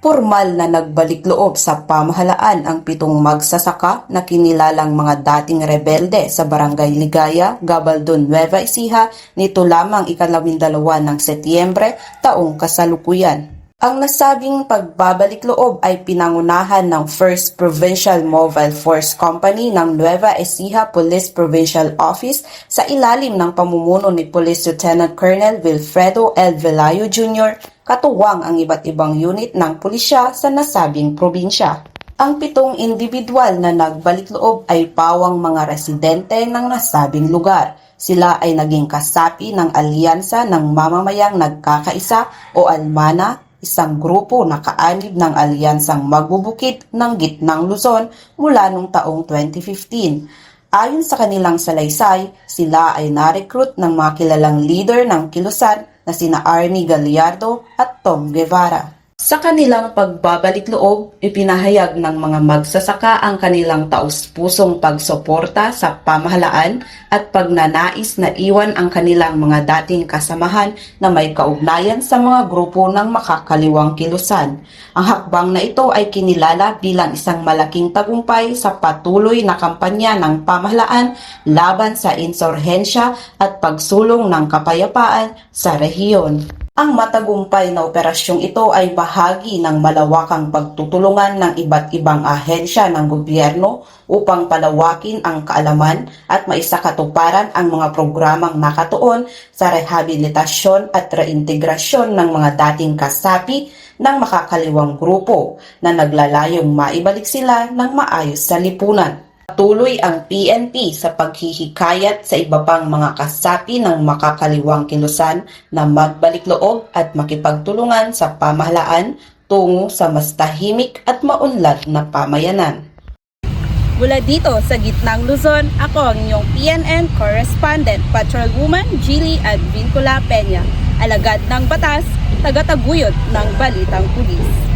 Formal na nagbalik loob sa pamahalaan ang pitong magsasaka na kinilalang mga dating rebelde sa Barangay Ligaya, Gabaldon, Nueva Ecija nito lamang ikalawindalawa ng Setyembre taong kasalukuyan. Ang nasabing pagbabalik loob ay pinangunahan ng 1st Provincial Mobile Force Company ng Nueva Ecija Police Provincial Office sa ilalim ng pamumuno ni Police Lieutenant Colonel Wilfredo L. Velayo Jr., katuwang ang iba't ibang unit ng pulisya sa nasabing probinsya. Ang pitong individual na nagbalik loob ay pawang mga residente ng nasabing lugar. Sila ay naging kasapi ng alyansa ng mamamayang nagkakaisa o almana isang grupo na kaanib ng alyansang magbubukid ng gitnang Luzon mula noong taong 2015. Ayon sa kanilang salaysay, sila ay na-recruit ng mga kilalang leader ng Kilusan na sina Arnie Gallardo at Tom Guevara. Sa kanilang pagbabalik loob, ipinahayag ng mga magsasaka ang kanilang taus-pusong pagsuporta sa pamahalaan at pagnanais na iwan ang kanilang mga dating kasamahan na may kaugnayan sa mga grupo ng makakaliwang kilusan. Ang hakbang na ito ay kinilala bilang isang malaking tagumpay sa patuloy na kampanya ng pamahalaan laban sa insurhensya at pagsulong ng kapayapaan sa rehiyon. Ang matagumpay na operasyong ito ay bahagi ng malawakang pagtutulungan ng iba't ibang ahensya ng gobyerno upang palawakin ang kaalaman at maisakatuparan ang mga programang nakatuon sa rehabilitasyon at reintegrasyon ng mga dating kasapi ng makakaliwang grupo na naglalayong maibalik sila ng maayos sa lipunan. Patuloy ang PNP sa paghihikayat sa iba pang mga kasapi ng makakaliwang kilusan na magbalik loob at makipagtulungan sa pamahalaan tungo sa mas tahimik at maunlad na pamayanan. Mula dito sa gitnang Luzon, ako ang inyong PNN Correspondent Patrolwoman Gilly Advincula Peña, alagad ng batas, tagataguyod ng Balitang Pulis.